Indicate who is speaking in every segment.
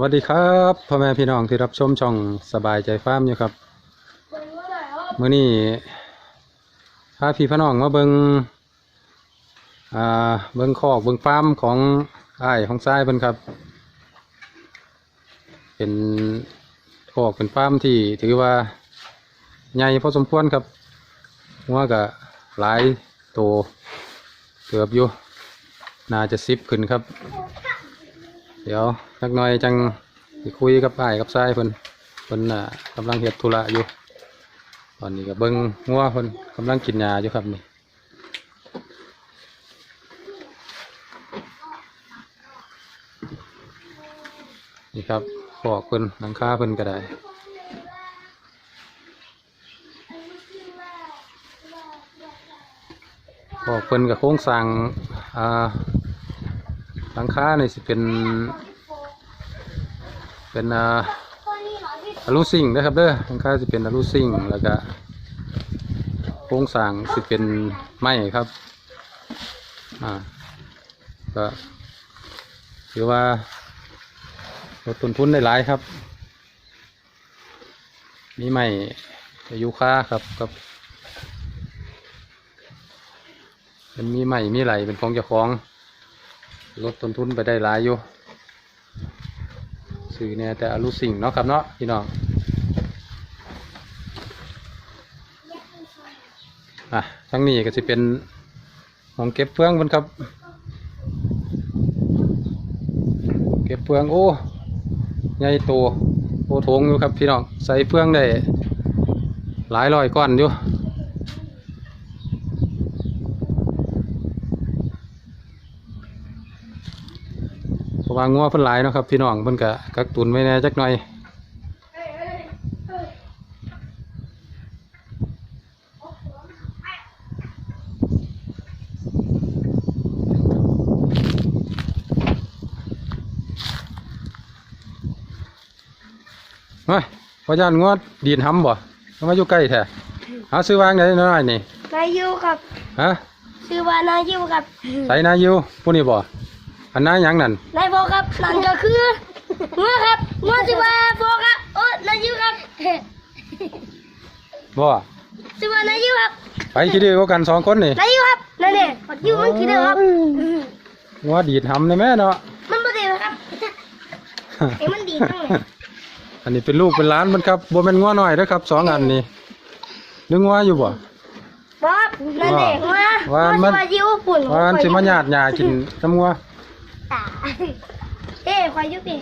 Speaker 1: สวัสดีครับพ่อแม่พี่น้องที่รับชมช่องสบายใจฟาร์มอยู่ครับเมื่อนี้พาพี่พี่น้องมาเบิงอ่าเบิงคอกเบิงฟาร์มของอ้ายของซ้ายเพิ่นครับ เป็นคอกเป็นฟาร์มที่ถือว่าใหญ่พอสมควรครับว่าก็หลายโตเกือบอยู่น่าจะสิบขึ้นครับ เดี๋ยวสักหน่อยจังคุยกับอ้ายกับซ้ายเพิ่นเพิ่นน่ะกำลังเฮ็ดธุระอยู่ ตอนนี้ก็เบิ่งงัวเพิ่นกำลังกินยาอยู่ครับนี่นี่ครับขอกเพิ่นหลังคาเพิ่นก็ได้ขอกเพิ่นกับโครงสร้างอ่าหลังคาเนี่ยสิเป็น เป็นอ่าอลูซิงนะครับเด้อหลังคาสิเป็นอลูซิงแล้วก็โครงสร้างสิเป็นไม้ครับอ่าก็ถือว่าลดต้นทุนได้หลายครับ มีไม้ยูคาครับกับเป็นมีไม้มีไหลเป็นของเจ้าของลดต้นทุนไปได้หลายอยู่ สื่อเนี่ยแต่อลูสิ่งเนาะครับเนาะพี่น้องอะทั้งนี้ก็จะเป็นของเก็บเฟืองเพิ่นครับ เก็บเฟืองโอ้ใหญ่โตโอโถงอยู่ครับพี่น้องใส่เฟืองได้หลายร้อยก้อนอยู่ เพราะ ว่างัวเพิ่นหลายเนาะครับพี่น้องเพิ่นก็กักตุนไว้แหน่จักหน่อยเฮ้ยพ่อย่านงัวดีนหำบ่ทำไมอยู่ใกล้แท้หาซื้อวางไหนน้อยๆนี่
Speaker 2: นายยูครับ
Speaker 1: ฮะ
Speaker 2: ชื่อว่านายยูครับ
Speaker 1: ใส่นายิวผู้นี้บ่ อันนาหยังนั่น
Speaker 2: นายโบครับนั่นก็คืองัวครับงัวชื่อว่าโบครับโอ้นายยูครับ
Speaker 1: บ่
Speaker 2: ชื่อว่านายยูครับ
Speaker 1: ไปคิดดีกว่ากันสองคนนี่
Speaker 2: นายยูครับนั่นเองปัดยูมันคิดเด้อครับ
Speaker 1: งัวดีดหำเลยแม่เนาะ
Speaker 2: มันบ่ดีครับเอ้มันดีจังเลย
Speaker 1: อันนี้เป็นลูกเป็นหล้านมันครับบ่แม่นงัวน้อยเด้อครับสองอันนี้นึกงัวอยู่บ่
Speaker 2: บครับนั่นเองงัว
Speaker 1: ว่ามัน
Speaker 2: งัวชื่อว่ายูปุ่น
Speaker 1: ว่าอันสิมาญาติหญ้ากินน้ำงัว
Speaker 2: ตาเอ้ควายยุปี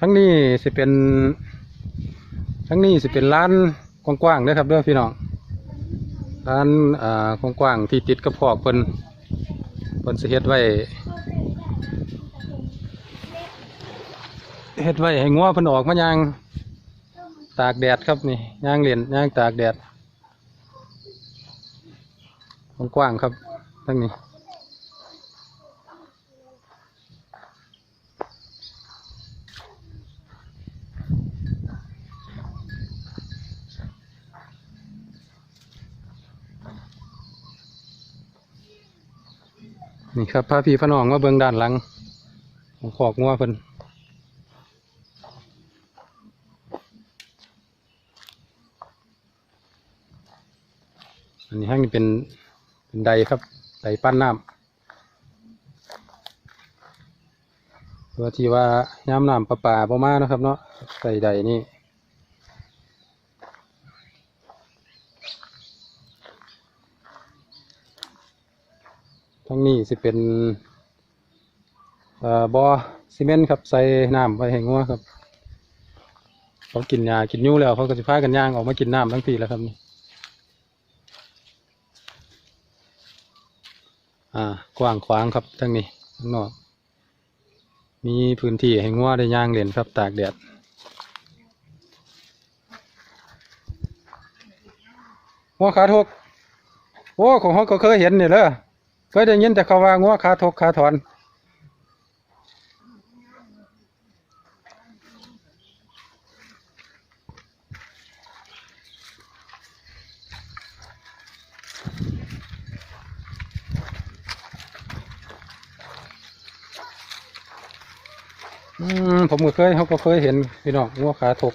Speaker 1: ทั้งนี้สิเป็น ทั้งนี้สิเป็นร้านกว้างๆเด้อครับเด้อพี่น้องร้านอ่ากว้างๆที่ติดกับพอกเพิ่นเพิ่นสิเฮ็ดไว้เฮ็ดไว้ให้งัวเพิ่นออกมายางตากแดดครับนี่ย่างเหรียญย่างตากแดดกว้างๆครับทั้งนี้ นี่ครับพาพี่พระน้องมาเบิ่งด้านหลังของขอกงัวเพิ่นอันนี้ห้างนี่เป็นเป็นใดครับใดปั้นน้ำเพื่อที่ว่าย้ำน้ำประปาประมาณนะครับเนาะใส่ใดนี่ ทั้งนี้สิเป็นเอ่อซีเมนต์ครับใส่น้ำไว้ให้งัวครับเขากินยากินยูแล้วเขาก็จะพากันย่างออกมากินน้ำทั้งปีแล้วครับนี่อ่ากว้างขวางครับทั้งนี้ข้างนอกมีพื้นที่ให้งัวได้ย่างเล่นครับตากแดดงัวขาทกโอ้ของเขาก็เคยเห็นเนี่เลยเคย ได้ยินแต่เขาว่างัวขาทกขาถอนอืมผมก็เคยเขาก็เคยเห็นพี่น้องงัวขาถก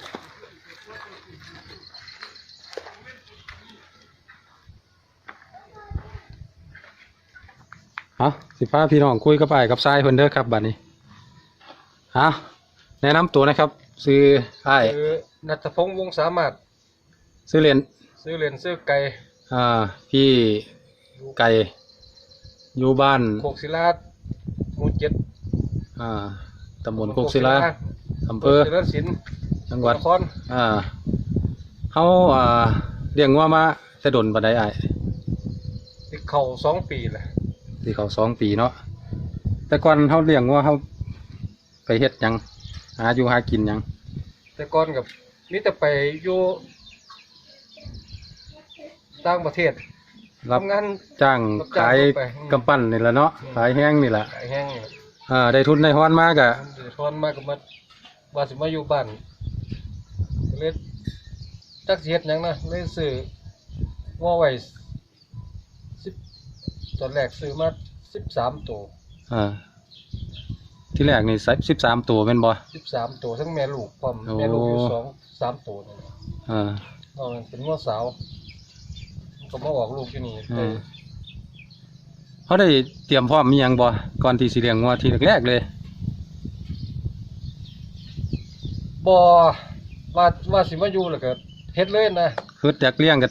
Speaker 1: เอาสิพาพี่น้องคุยกับไอ้ายกับทรายเพิ่นเด้อครับบัดนี้ฮะแนะนำตัวนะครับ ซื้อไอ้าย
Speaker 3: คือนัทพงษ์วงศ์สามารถ
Speaker 1: ซื้อเรียน
Speaker 3: ซื้อเหรียญซื้อไก่
Speaker 1: อ่าพี่ไก่อยู่บ้าน
Speaker 3: โคกศิลาหมู่เจ็ด
Speaker 1: อ่าตำบลโคกศิลาอำเภอ
Speaker 3: เจริญศิลป์
Speaker 1: จังหวัด
Speaker 3: นคร
Speaker 1: อ่าเขาอ่าเลี้ยงงัวมาจะดนบันไดอ้าย
Speaker 3: ติดเข่าสองปีแหละ
Speaker 1: ที่เขาสองปีเนาะแต่ก่อนเขาเลี้ยงงัวเขาไปเฮ็ดหยังหาอยู่หากินหยัง
Speaker 3: แต่ก่อนกับนี่แต่ไปอยู่ต่างประเทศ
Speaker 1: รับ
Speaker 3: ทำงาน
Speaker 1: จ้าง
Speaker 3: รับจ้าง
Speaker 1: ขาย
Speaker 3: ไปอืม
Speaker 1: กำปั้นนี่แหละเนาะขายแห้งนี่แหละ
Speaker 3: ขายแห้ง
Speaker 1: อ่าได้ทุนได้ฮ้อนมากอะ
Speaker 3: เดือดร้อนมากกับมาว่าสิมาอยู่บ้านก็เลยจักสิเฮ็ดหยังนะเลยซื้อว่าไว้สิบต อนแรกซื้อมาสิบสามตัว
Speaker 1: อ่าที่แรกนี่สิบสามตัวเป็นบ่
Speaker 3: สิบสามตัวทั้งแม่ลูกพร้อม
Speaker 1: โอ้
Speaker 3: แม่ลูกอยู่สองสามตัวนี่
Speaker 1: อ่า
Speaker 3: เอาเป็นง้อสาวมันก็มาออกลูกที่นี่
Speaker 1: อื
Speaker 3: ได้
Speaker 1: มเขาได้เตรียมพร้อมมีหยังบ่ก่อนที่สิเลี้ยงงัวทีแรกๆเลย
Speaker 3: บ่ว่าว่าสิมาอยู่แล้วก็เฮ็ดเลยนะ
Speaker 1: คืออยากเลี้ยงก็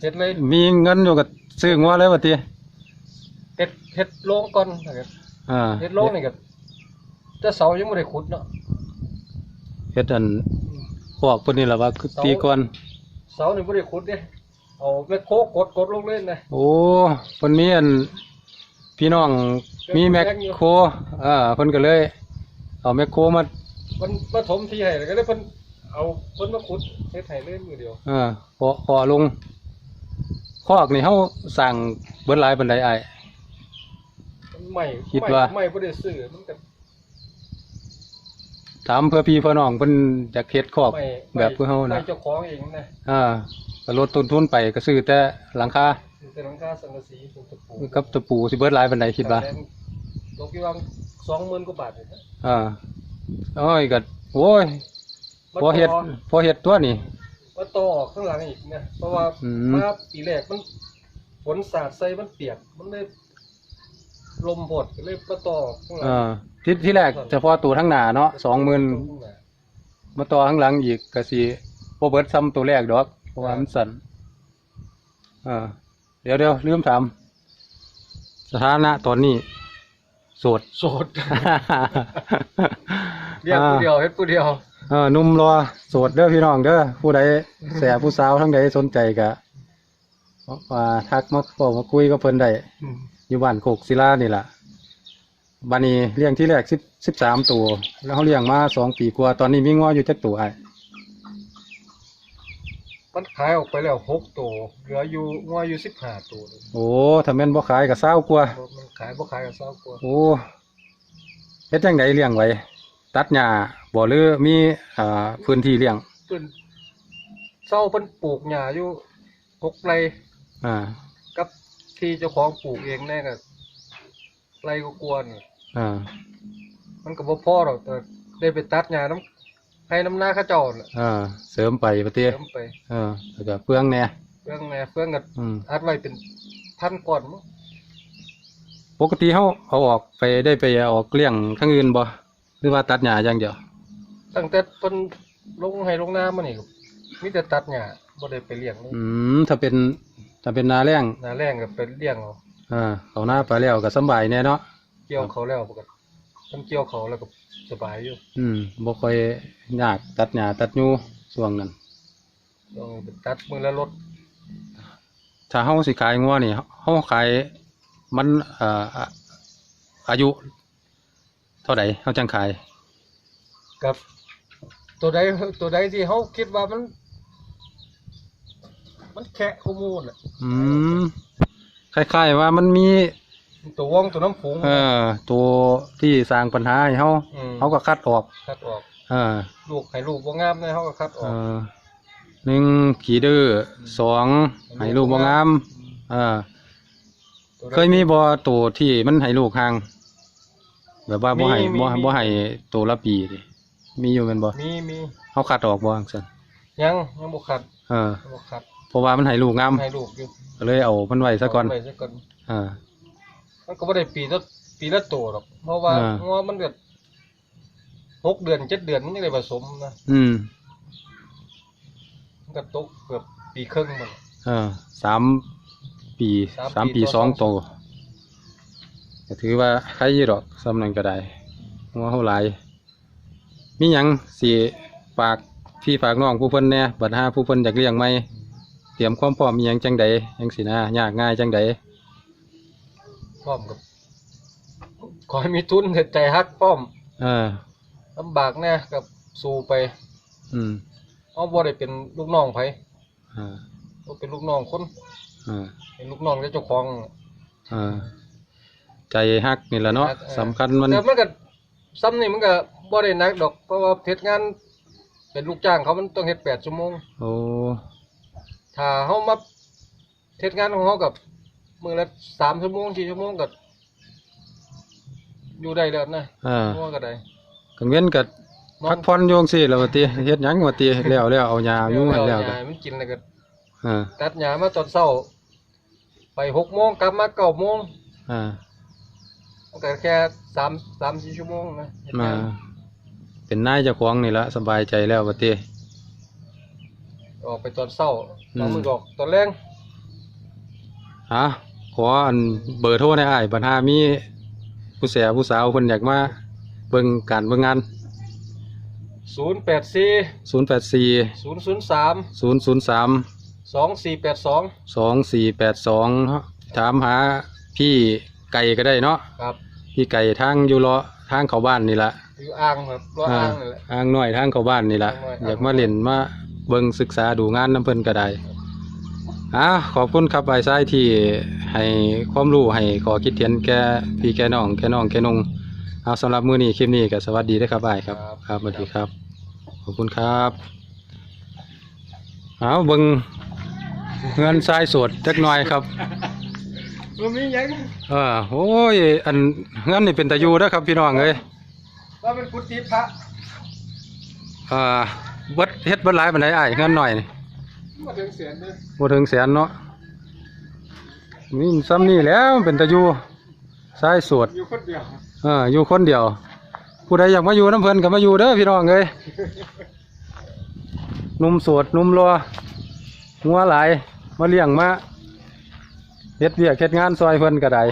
Speaker 3: เฮ็ดเลย
Speaker 1: มีเงินอยู่ก็ซื้องัวเลยว่าติ
Speaker 3: เฮ็ดเฮ็ดโรงก่อนแล้วก็
Speaker 1: อ่า
Speaker 3: เฮ็ดโรงนี่ก็แต่เสายังบ่ได้ขุดเนาะ
Speaker 1: เฮ็ดอันพวกเพิ่นนี่ล่ะว่าคือตีก่อน
Speaker 3: เสานี่บ่ได้ขุดเด้เอาแมคโครกดกดลงเลยนะ
Speaker 1: โอ้เพิ่นมีอันพี่น้องมีแมคโครอ่าเพิ่นก็เลย เอาแมคโครมา
Speaker 3: มันมาถมที่ให้แล้วก็เลยเพิ่นเอาเพิ่นมาขุดเฮ็ดให้เลยมือเดียว
Speaker 1: เอ่าขอขอลงคอกนี่เฮาสั่งเบิดหลายปานใดอ้าย
Speaker 3: มันใหม่
Speaker 1: คิดว่า
Speaker 3: ใหม่บ่ได้ซื้อมันก็
Speaker 1: ถามเพื่อพี่เพื่อน้องเพิ่นอยากเฮ็ดคอก
Speaker 3: ใหม่
Speaker 1: แบบเพื่อเฮา
Speaker 3: ใหม่
Speaker 1: นะ
Speaker 3: เจ้าของเองนะ
Speaker 1: อ่าก็ลดต้นทุนไปก็ซื้อแต่หลังคา
Speaker 3: เป็นหลังคาสังกะสีเป็นตะปู
Speaker 1: กับตะปูสิเบิดหลายปานใดคิดว่า
Speaker 3: ตกอยู่ว่าสองหมื่นกว่าบาทเลยนะ
Speaker 1: อ่าโอ้ยก็โอ้ย
Speaker 3: มัน
Speaker 1: พอเฮ็ด
Speaker 3: ต่อ
Speaker 1: พอเฮ็ดตัวนี่
Speaker 3: มันต่อออกข้างหลังอีกนะเพราะว่า
Speaker 1: อืม
Speaker 3: มาปีแรกมันฝนสาดใส่มันเปียกมันเลย ลมบดก็เลยมาต่อออกข้างหลัง
Speaker 1: อ่าที่ที่แรกเฉพาะตัวทั้งหน้าเนาะ20,000
Speaker 3: ข้างหลัง
Speaker 1: มาต่อข้างหลังอีกก็สิบ่เบิดซ้ำตัวแรกดอก เพราะว่ามันสั่นอ่าเดี๋ยวเดี๋ยวลืมถามสถานะตอนนี้ โสด
Speaker 3: โสดเรียกผู้เดียวเฮ็ดผู้เดียว
Speaker 1: เออหนุ่มรอโสดเด้อพี่น้องเด้อผู้ใดแสบผู้สาวทั้งใดสนใจก็ว่าทักมาบอกมาคุยกับเพิ่นได้ อยู่บ้านโคกศิลานี่ล่ะบัดนี้เลี้ยงที่แรกสิบสิบสามตัว แล้วเขาเลี้ยงมาสองปีกว่า ตอนนี้มีง้ออยู่จักตัวไอ้
Speaker 3: มันขายออกไปแล้วหกตัวเหลืออยู่งัวอยู่สิบห้าตัวเลย
Speaker 1: โอ้ถ้าแม่นบ่ขายก็เศร้ากว่า
Speaker 3: มันขายบ่ขายกับเศร้ากว่า
Speaker 1: โอ้เฮ็ดจังไดเลี้ยงไว้ ตัดหญ้าบ่หรือมีอ่าพื้นที่เลี้ยง
Speaker 3: เพิ่นเศร้าเพิ่นปลูกหญ้าอยู่หกไร่
Speaker 1: อ่า
Speaker 3: กับ ที่เจ้าของปลูกเองแน่ก็ไร่ก็กวน
Speaker 1: อ่า
Speaker 3: มันก็บ่พอหรอกแต่ได้ไปตัดหญ้าน้ำให้น้ำหน้าเข้าเจ้าน่ะ
Speaker 1: อ่า เสริมไปปะเต้
Speaker 3: เติมไป
Speaker 1: เออแล้วก็เปลืองแหน่
Speaker 3: เฟืองแหน่เฟืองก็
Speaker 1: อืม
Speaker 3: อัดไว้เป็นพันก่อนมั้ง
Speaker 1: ปกติเขาเอาออกไปได้ไปออกเลี้ยงข้างอื่นบ่หรือว่าตัดหญ้าอย่างเดียว
Speaker 3: ตั้งแต่เพิ่นลงให้ลงน้ำมานี่ก็มีแต่ตัดหญ้าบ่ได้ไปเลี้ยงเลย
Speaker 1: อืม ถ้าเป็น ถ้าเป็นนาแรง
Speaker 3: หน้าแรงก็ไปเลี้ยงเอา
Speaker 1: อ่าเขาหน้าไปแล้วก็สำบายแน่เนาะ
Speaker 3: เกี่ยวเขาแล้วก็มันเกี่ยวเขาแล้วก็สบายอยู่
Speaker 1: อืมบ่ค่อยยากตัดหญ้าตัดหยูช่วงนั้น
Speaker 3: ต้องไปตัดมือละรถ
Speaker 1: ถ้าเฮาสิขายงัวนี่เฮาขายมันเอ่ออะอายุเท่าใดเฮาจังขาย
Speaker 3: กับ ตัวใดตัวใดที่เขาคิดว่ามัน มันแค่ข้อมูลอะ
Speaker 1: อืมคล้ายๆว่ามันมี
Speaker 3: ตัวว่องตัวน้ำผง
Speaker 1: เอ่อตัวที่สร้างปัญหาให้เฮา
Speaker 3: อืม
Speaker 1: เฮาก็คัดออก
Speaker 3: คัดออก
Speaker 1: เออ
Speaker 3: ลูกให้ลูกบ่งามนะเขาก็คัดอ
Speaker 1: เอ
Speaker 3: อก
Speaker 1: อหนึ่งขี่ดื้อสองให้ลูกบ่งามเออ
Speaker 3: ตัวใด
Speaker 1: เคยมีบ่ตัวที่มันให้ลูกห่าง แบบว่าบ่ให้
Speaker 3: มี
Speaker 1: บ่
Speaker 3: มี
Speaker 1: บ่ให้ตัวละปีดิมีอยู่แม่นบ่
Speaker 3: มีมี
Speaker 1: เฮาคัดออกบ่จังซั่น
Speaker 3: ยังยังบ่ขัด
Speaker 1: เออ
Speaker 3: ยังบ่ขัด
Speaker 1: เพราะว่ามันให้ลูกงาม
Speaker 3: ให้ลูกอยู่
Speaker 1: ก็เลยเอามันไว้ซะก่อน
Speaker 3: เาไปซะก่อน
Speaker 1: เออ
Speaker 3: มันก็ไม่ได้ปีละปีละตัวหรอก เพราะว่า
Speaker 1: อ่า
Speaker 3: งัวมันเกิดหกเดือนเจ็ดเดือนมันยังได้ผสมนะ
Speaker 1: อืม
Speaker 3: มันก็ตกเกือบปีครึ่งมัน
Speaker 1: เออสามปี
Speaker 3: สาม
Speaker 1: สาม
Speaker 3: ปี
Speaker 1: ปี
Speaker 3: ต่อ
Speaker 1: สอง
Speaker 3: สอง
Speaker 1: โตก็ถือว่าใครอยู่ดอกสำนันก็ได้หัวเฮาหลายมีหยังสิฝากพี่ฝากน้องผู้เพิ่นแหน่บัดหาผู้เพิ่นอยากเลี้ยงไหม เตรียมความพร้อมมีหยังจังใดจังสินะยากง่ายจังใด
Speaker 3: พร้อมกับขอให้มีทุนเห็ดใจฮักพร้อม
Speaker 1: เออ
Speaker 3: ลำบากแน่กับสู้ไป
Speaker 1: อืม
Speaker 3: เอาบ่ได้เป็นลูกน้องไผ
Speaker 1: เออ
Speaker 3: บ่เป็นลูกน้องคน
Speaker 1: เออ
Speaker 3: เป็นลูกน้องเจ้าของ
Speaker 1: เออใจฮักนี่แหละเนาะ
Speaker 3: ฮักเออ
Speaker 1: สำคัญมัน
Speaker 3: แต่มันก็ซ้ำนี่มันก็บ่ได้หนักดอกเพราะว่าเฮ็ดงานเป็นลูกจ้างเขามันต้องเฮ็ด8ชั่วโมง
Speaker 1: โอ้
Speaker 3: ถ้าเฮามาเฮ็ดงานของเฮากับมื้อละ3ชั่วโมง4ชั่วโมงก็อยู่ได้แล้วนะ
Speaker 1: เออ
Speaker 3: งัวก็ได้
Speaker 1: กังเว้นก็
Speaker 3: นอ
Speaker 1: พั
Speaker 3: น
Speaker 1: กผ่อนโยจั่งสิแล้วว่าติเฮ็ดหยังว่าติแล้วแล้วเอายายุ่งให้แล้ว
Speaker 3: เอา
Speaker 1: ก็
Speaker 3: หญ้ามันกินแล้วก็
Speaker 1: เออ
Speaker 3: ตัดหญ้ามาตอนเช้าไป6โมงกลับมา9โมง
Speaker 1: เออ
Speaker 3: มันก็แค่3 3 4ชั่วโมงนะเฮ็ด
Speaker 1: มางา
Speaker 3: น
Speaker 1: เป็นนายเจ้าของนี่ละสบายใจแล้วว่าติ
Speaker 3: ออกไปตอนเช้า
Speaker 1: อืม
Speaker 3: บางมื้อก็ออกตอนแรง
Speaker 1: ฮะขออันเบอร์โทรในอ้ายบัดหามีผู้แสผู้สาวเพิ่นอยากมาเบิ่งการเบิ่งงาน
Speaker 3: 084
Speaker 1: 084
Speaker 3: 003
Speaker 1: 003
Speaker 3: 2482
Speaker 1: 2482 ถามหาพี่ไก่ก็ได้เนาะ
Speaker 3: ครับ
Speaker 1: พี่ไก่ทางอยู่เลาะทางเข้าบ้านนี่ละ
Speaker 3: อยู่อ่างครับรออ่างนั่นแหละ
Speaker 1: อ่างน้อยทางเข้าบ้านนี่ละ
Speaker 3: อ่างน้อย
Speaker 1: อยากมาเล่นมา เบิ่งศึกษาดูงานน้ำเพิ่นก็ได้อะขอบคุณครับไอ้ทรายที่ให้ความรู้ให้ขอคิดเห็นแก่พี่แก่น้องแก่น้องแก่นงเอาสำหรับมื้อนี้คลิปนี้ก็สวัสดีเด้อครับไอ้ายครับครับสวัสดีครับ ขอบคุณครับเอาเบิ่งเงินทรายสดจักหน่อยครับ
Speaker 3: มันมีหยัง
Speaker 1: เออโอ้ยอันเงินนี่เป็นตะยูเด้อครับพี่น้องเอ้ย
Speaker 3: ว่าเป็นกุฏิพระ
Speaker 1: อ่า เบิดเฮ็ดเบิดหลายปานใดอ้ายเงินหน่อยนี่
Speaker 3: มาถึงเสียนเลย
Speaker 1: บ่ถึงแสนเนาะนี่ซ้ำนี่แหล้วเป็นตะยูสายสวด
Speaker 3: อยู่คนเดียว
Speaker 1: เอออยู่คนเดียว ผู้ใดอยากมาอยู่น้ำเพิ่นก็มาอยู่เด้อพี่น้องเอ้ยหนุ่มโสดหนุ่มรอหัวหลายมาเลี้ยงมาเฮ็ดเวียกเฮ็ดงานซอยเพิ่นก็ได้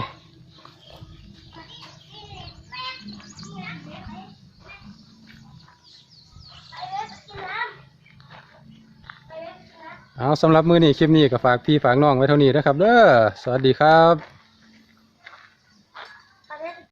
Speaker 1: เอา สำหรับมือนี้คลิปนี้ก็ฝากพี่ฝากน้องไว้เท่านี้นะครับเด้อสวัสดีครับ